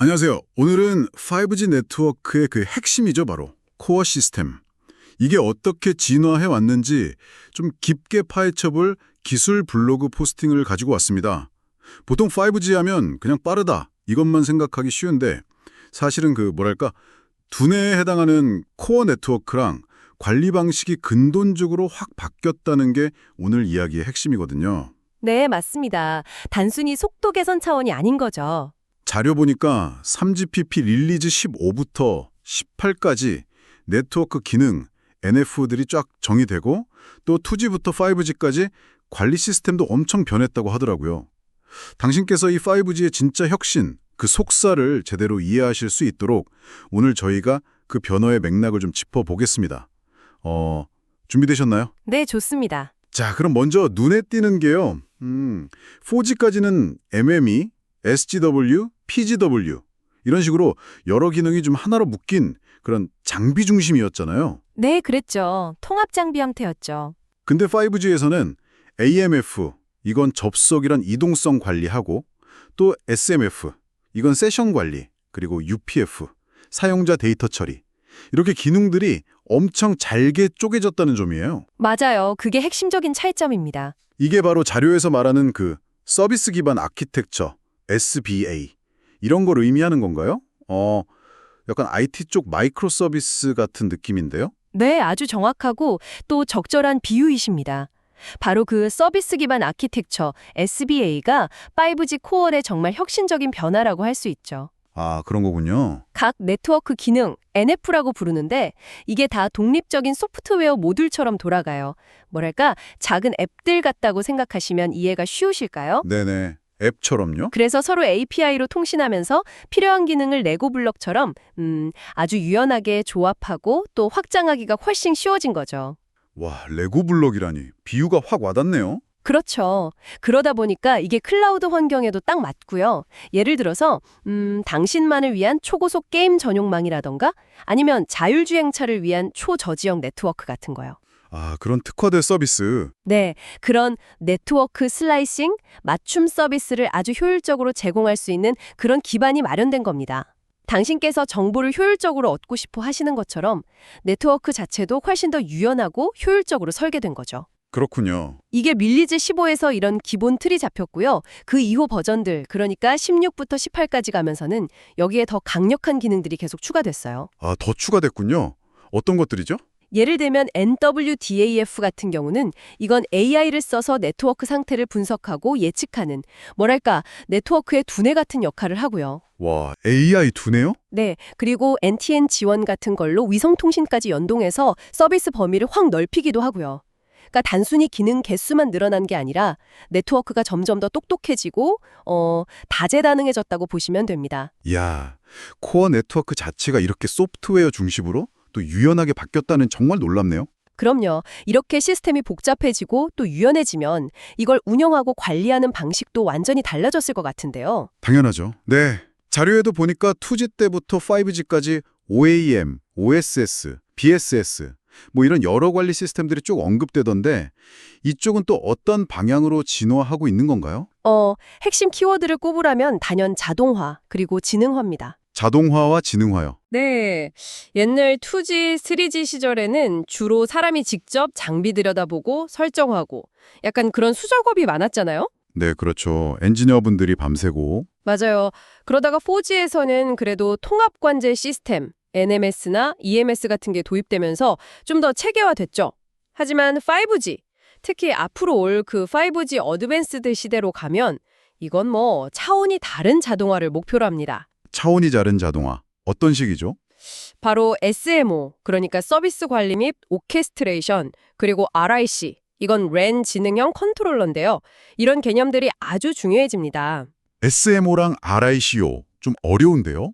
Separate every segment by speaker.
Speaker 1: 안녕하세요. 오늘은 5G 네트워크의 그 핵심이죠, 바로 코어 시스템. 이게 어떻게 진화해 왔는지 좀 깊게 파헤쳐볼 기술 블로그 포스팅을 가지고 왔습니다. 보통 5G 하면 그냥 빠르다 이것만 생각하기 쉬운데 사실은 그 뭐랄까 두뇌에 해당하는 코어 네트워크랑 관리 방식이 근본적으로 확 바뀌었다는 게 오늘 이야기의 핵심이거든요.
Speaker 2: 네, 맞습니다. 단순히 속도 개선 차원이 아닌 거죠.
Speaker 1: 자료 보니까 3GPP 릴리즈 15부터 18까지 네트워크 기능, NF들이 쫙 정의되고 또 2G부터 5G까지 관리 시스템도 엄청 변했다고 하더라고요. 당신께서 이 5G의 진짜 혁신, 그 속사를 제대로 이해하실 수 있도록 오늘 저희가 그 변화의 맥락을 좀 짚어보겠습니다. 어, 준비되셨나요?
Speaker 2: 네, 좋습니다.
Speaker 1: 자, 그럼 먼저 눈에 띄는 게요. 음, 4G까지는 MME, SGW, PGW 이런 식으로 여러 기능이 좀 하나로 묶인 그런 장비 중심이었잖아요.
Speaker 2: 네, 그랬죠. 통합 장비 형태였죠.
Speaker 1: 근데 5G에서는 AMF, 이건 접속이란 이동성 관리하고 또 SMF, 이건 세션 관리, 그리고 UPF, 사용자 데이터 처리. 이렇게 기능들이 엄청 잘게 쪼개졌다는 점이에요.
Speaker 2: 맞아요. 그게 핵심적인 차이점입니다.
Speaker 1: 이게 바로 자료에서 말하는 그 서비스 기반 아키텍처, SBA 이런 걸 의미하는 건가요? 어, 약간 IT 쪽 마이크로 서비스 같은 느낌인데요?
Speaker 2: 네, 아주 정확하고 또 적절한 비유이십니다. 바로 그 서비스 기반 아키텍처 SBA가 5G 코어의 정말 혁신적인 변화라고 할 수 있죠.
Speaker 1: 아, 그런 거군요.
Speaker 2: 각 네트워크 기능, NF라고 부르는데 이게 다 독립적인 소프트웨어 모듈처럼 돌아가요. 뭐랄까, 작은 앱들 같다고 생각하시면 이해가 쉬우실까요?
Speaker 1: 네네. 앱처럼요?
Speaker 2: 그래서 서로 API로 통신하면서 필요한 기능을 레고 블럭처럼 음, 아주 유연하게 조합하고 또 확장하기가 훨씬 쉬워진 거죠.
Speaker 1: 와, 레고 블록이라니. 비유가 확 와닿네요.
Speaker 2: 그렇죠. 그러다 보니까 이게 클라우드 환경에도 딱 맞고요. 예를 들어서 음, 당신만을 위한 초고속 게임 전용망이라던가 아니면 자율주행차를 위한 초저지형 네트워크 같은 거요.
Speaker 1: 아, 그런 특화된 서비스.
Speaker 2: 네, 그런 네트워크 슬라이싱, 맞춤 서비스를 아주 효율적으로 제공할 수 있는 그런 기반이 마련된 겁니다. 당신께서 정보를 효율적으로 얻고 싶어 하시는 것처럼 네트워크 자체도 훨씬 더 유연하고 효율적으로 설계된 거죠.
Speaker 1: 그렇군요.
Speaker 2: 이게 밀리즈 15에서 이런 기본 틀이 잡혔고요. 그 이후 버전들, 그러니까 16부터 18까지 가면서는 여기에 더 강력한 기능들이 계속 추가됐어요.
Speaker 1: 아, 더 추가됐군요. 어떤 것들이죠?
Speaker 2: 예를 들면 NWDAF 같은 경우는 이건 AI를 써서 네트워크 상태를 분석하고 예측하는 뭐랄까 네트워크의 두뇌 같은 역할을 하고요.
Speaker 1: 와, AI 두네요?
Speaker 2: 네, 그리고 NTN 지원 같은 걸로 위성통신까지 연동해서 서비스 범위를 확 넓히기도 하고요. 그러니까 단순히 기능 개수만 늘어난 게 아니라 네트워크가 점점 더 똑똑해지고 어, 다재다능해졌다고 보시면 됩니다.
Speaker 1: 이야, 코어 네트워크 자체가 이렇게 소프트웨어 중심으로 또 유연하게 바뀌었다는 정말 놀랍네요.
Speaker 2: 그럼요. 이렇게 시스템이 복잡해지고 또 유연해지면 이걸 운영하고 관리하는 방식도 완전히 달라졌을 것 같은데요.
Speaker 1: 당연하죠. 네. 자료에도 보니까 2G 때부터 5G까지 OAM, OSS, BSS 뭐 이런 여러 관리 시스템들이 쭉 언급되던데 이쪽은 또 어떤 방향으로 진화하고 있는 건가요?
Speaker 2: 어, 핵심 키워드를 꼽으라면 단연 자동화 그리고 지능화입니다.
Speaker 1: 자동화와 지능화요.
Speaker 2: 네. 옛날 2G, 3G 시절에는 주로 사람이 직접 장비 들여다보고 설정하고 약간 그런 수작업이 많았잖아요.
Speaker 1: 네, 그렇죠. 엔지니어분들이 밤새고
Speaker 2: 맞아요. 그러다가 4G에서는 그래도 통합 관제 시스템, NMS나 EMS 같은 게 도입되면서 좀 더 체계화됐죠. 하지만 5G, 특히 앞으로 올 그 5G 어드밴스드 시대로 가면 이건 뭐 차원이 다른 자동화를 목표로 합니다.
Speaker 1: 차원이 다른 자동화. 어떤 식이죠?
Speaker 2: 바로 SMO, 그러니까 서비스 관리 및 오케스트레이션, 그리고 RIC, 이건 랜 지능형 컨트롤러인데요. 이런 개념들이 아주 중요해집니다.
Speaker 1: SMO랑 RICO 좀 어려운데요?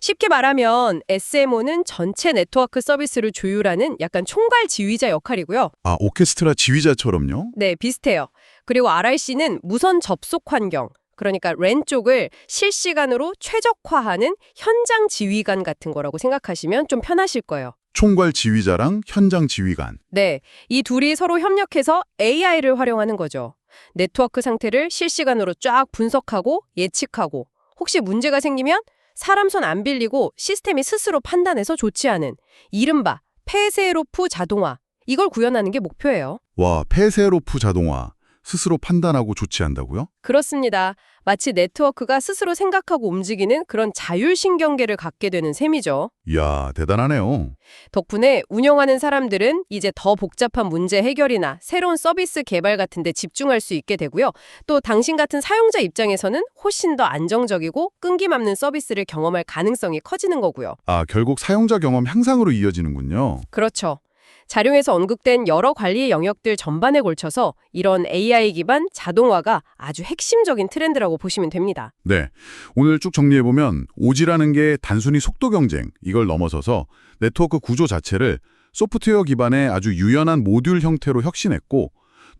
Speaker 2: 쉽게 말하면 SMO는 전체 네트워크 서비스를 조율하는 약간 총괄 지휘자 역할이고요.
Speaker 1: 아, 오케스트라 지휘자처럼요?
Speaker 2: 네, 비슷해요. 그리고 RIC는 무선 접속 환경, 그러니까 랜 쪽을 실시간으로 최적화하는 현장 지휘관 같은 거라고 생각하시면 좀 편하실 거예요.
Speaker 1: 총괄 지휘자랑 현장 지휘관.
Speaker 2: 네, 이 둘이 서로 협력해서 AI를 활용하는 거죠. 네트워크 상태를 실시간으로 쫙 분석하고 예측하고 혹시 문제가 생기면 사람 손 안 빌리고 시스템이 스스로 판단해서 조치하는 이른바 폐쇄로프 자동화. 이걸 구현하는 게 목표예요.
Speaker 1: 와, 폐쇄로프 자동화. 스스로 판단하고 조치한다고요?
Speaker 2: 그렇습니다. 마치 네트워크가 스스로 생각하고 움직이는 그런 자율신경계를 갖게 되는 셈이죠.
Speaker 1: 이야, 대단하네요.
Speaker 2: 덕분에 운영하는 사람들은 이제 더 복잡한 문제 해결이나 새로운 서비스 개발 같은 데 집중할 수 있게 되고요. 또 당신 같은 사용자 입장에서는 훨씬 더 안정적이고 끈기 맘는 서비스를 경험할 가능성이 커지는 거고요.
Speaker 1: 아, 결국 사용자 경험 향상으로 이어지는군요.
Speaker 2: 그렇죠. 자료에서 언급된 여러 관리의 영역들 전반에 걸쳐서 이런 AI 기반 자동화가 아주 핵심적인 트렌드라고 보시면 됩니다.
Speaker 1: 네. 오늘 쭉 정리해보면 오지라는 게 단순히 속도 경쟁, 이걸 넘어서서 네트워크 구조 자체를 소프트웨어 기반의 아주 유연한 모듈 형태로 혁신했고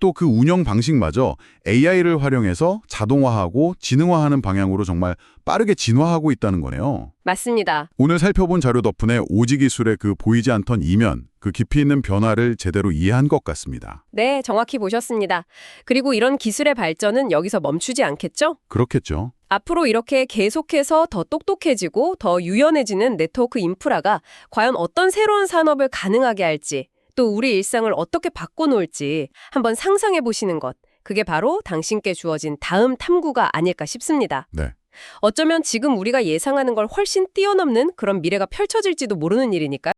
Speaker 1: 또 그 운영 방식마저 AI를 활용해서 자동화하고 지능화하는 방향으로 정말 빠르게 진화하고 있다는 거네요.
Speaker 2: 맞습니다.
Speaker 1: 오늘 살펴본 자료 덕분에 오지 기술의 그 보이지 않던 이면, 그 깊이 있는 변화를 제대로 이해한 것 같습니다.
Speaker 2: 네, 정확히 보셨습니다. 그리고 이런 기술의 발전은 여기서 멈추지 않겠죠?
Speaker 1: 그렇겠죠.
Speaker 2: 앞으로 이렇게 계속해서 더 똑똑해지고 더 유연해지는 네트워크 인프라가 과연 어떤 새로운 산업을 가능하게 할지, 또 우리 일상을 어떻게 바꿔놓을지 한번 상상해 보시는 것. 그게 바로 당신께 주어진 다음 탐구가 아닐까 싶습니다.
Speaker 1: 네.
Speaker 2: 어쩌면 지금 우리가 예상하는 걸 훨씬 뛰어넘는 그런 미래가 펼쳐질지도 모르는 일이니까요.